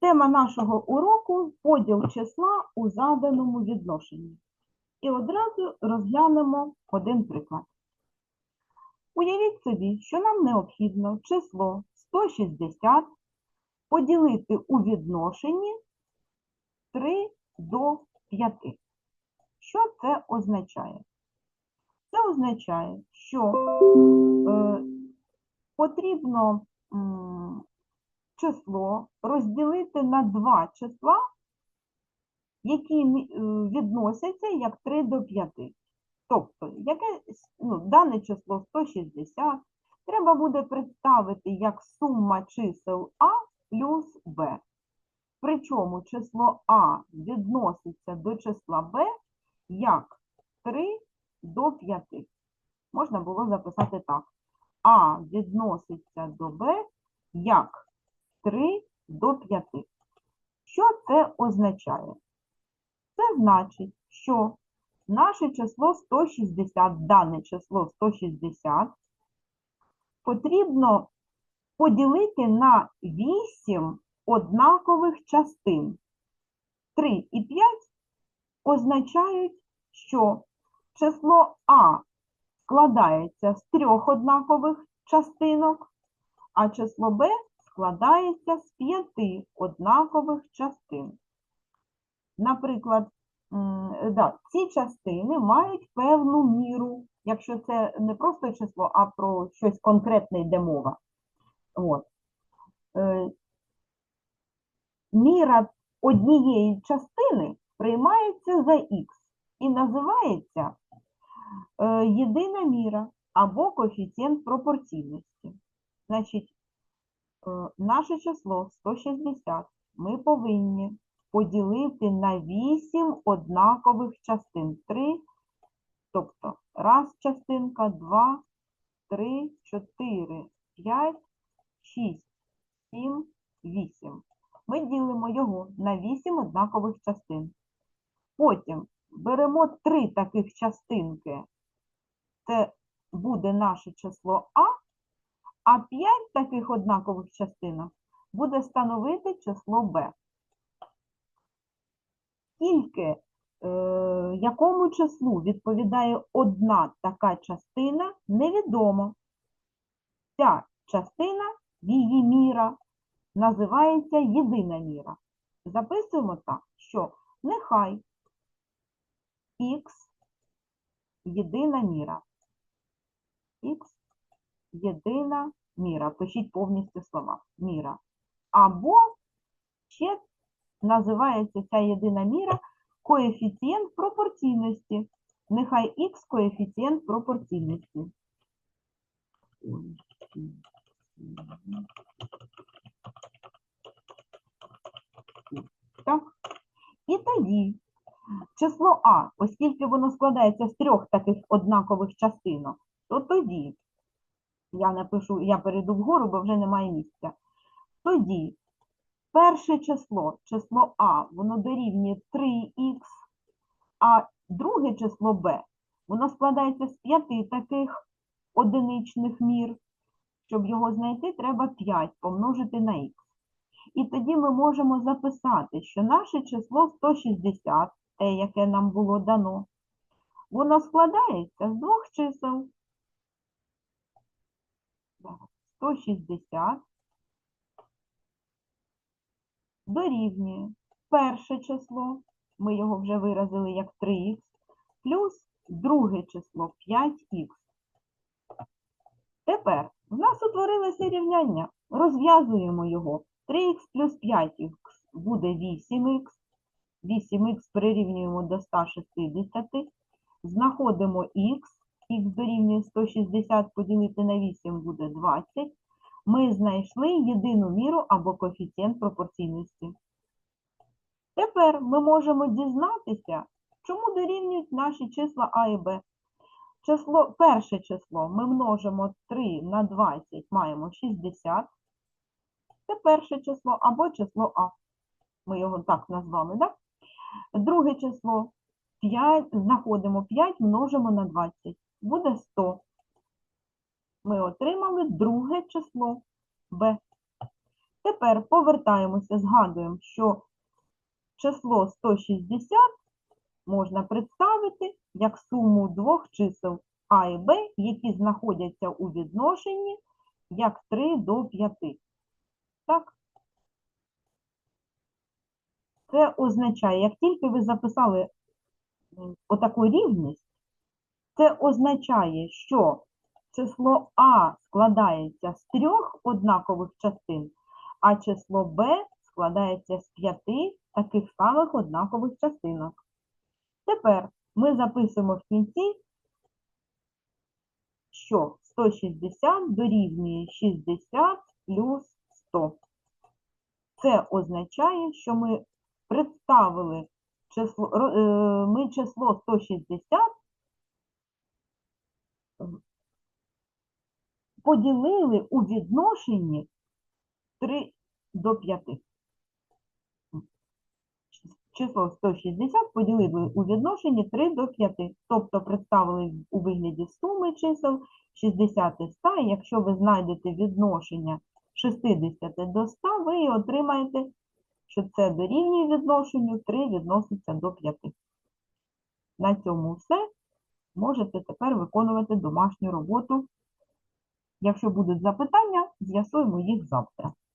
Тема нашого уроку поділ числа у заданому відношенні. І одразу розглянемо один приклад. Уявіть собі, що нам необхідно число 160 поділити у відношенні 3 до 5. Що це означає? Це означає, що е, потрібно м, число розділити на два числа, які е, відносяться як 3 до 5. Тобто, яке, ну, дане число 160 треба буде представити як сума чисел А плюс Б. Причому число А відноситься до числа Б як 3 до 5. Можна було записати так. А відноситься до Б як 3 до 5. Що це означає? Це значить, що наше число 160, дане число 160, потрібно поділити на 8 однакових частин. 3 і 5 означають, що число А складається з трьох однакових частинок, а число Б складається з п'яти однакових частин. Наприклад, да, ці частини мають певну міру, якщо це не просто число, а про щось конкретне йде мова. От. Е, Міра однієї частини приймається за х і називається е, єдина міра або коефіцієнт пропорційності. Значить, наше число 160 ми повинні поділити на 8 однакових частин. 3, тобто раз частинка, 2, 3, 4, 5, 6, 7, 8. Ми ділимо його на 8 однакових частин. Потім беремо 3 таких частинки, це буде наше число А, а 5 таких однакових частинок буде становити число Б. Скільки, е, якому числу відповідає одна така частина, невідомо. Ця частина, її міра, називається єдина міра. Записуємо так, що нехай х єдина міра. х єдина міра. Пишіть повністю слова. Міра. Або ще називається ця єдина міра коефіцієнт пропорційності. Нехай х коефіцієнт пропорційності. Так. І тоді число А, оскільки воно складається з трьох таких однакових частинок, то тоді, я напишу, я перейду вгору, бо вже немає місця. Тоді перше число, число А, воно дорівнює 3х, а друге число Б, воно складається з п'яти таких одиничних мір. Щоб його знайти, треба 5 помножити на х. І тоді ми можемо записати, що наше число 160, те, яке нам було дано, воно складається з двох чисел. Зараз, 160 дорівнює перше число, ми його вже виразили як 3х, плюс друге число 5х. Тепер в нас утворилося рівняння. Розв'язуємо його. 3х плюс 5х буде 8х. 8х прирівнюємо до 160. Знаходимо х. Х дорівнює 160 поділити на 8 буде 20. Ми знайшли єдину міру або коефіцієнт пропорційності. Тепер ми можемо дізнатися, чому дорівнюють наші числа А і Б. Число, перше число ми множимо 3 на 20, маємо 60. Це перше число або число А. Ми його так назвали, так? Друге число 5, знаходимо 5, множимо на 20. Буде 100. Ми отримали друге число Б. Тепер повертаємося, згадуємо, що число 160 можна представити як суму двох чисел А і Б, які знаходяться у відношенні як 3 до 5. Так? Це означає, як тільки ви записали отаку рівність, це означає, що число А складається з трьох однакових частин, а число Б складається з п'яти таких самих однакових частинок. Тепер ми записуємо в кінці, що 160 дорівнює 60 плюс 100. Це означає, що ми представили число, е, ми число 160 поділили у відношенні 3 до 5. Число 160 поділили у відношенні 3 до 5. Тобто представили у вигляді суми чисел 60 і 100. І якщо ви знайдете відношення 60 до 100, ви отримаєте, що це дорівнює відношенню 3 відноситься до 5. На цьому все. Можете тепер виконувати домашню роботу. Якщо будуть запитання, з'ясуємо їх завтра.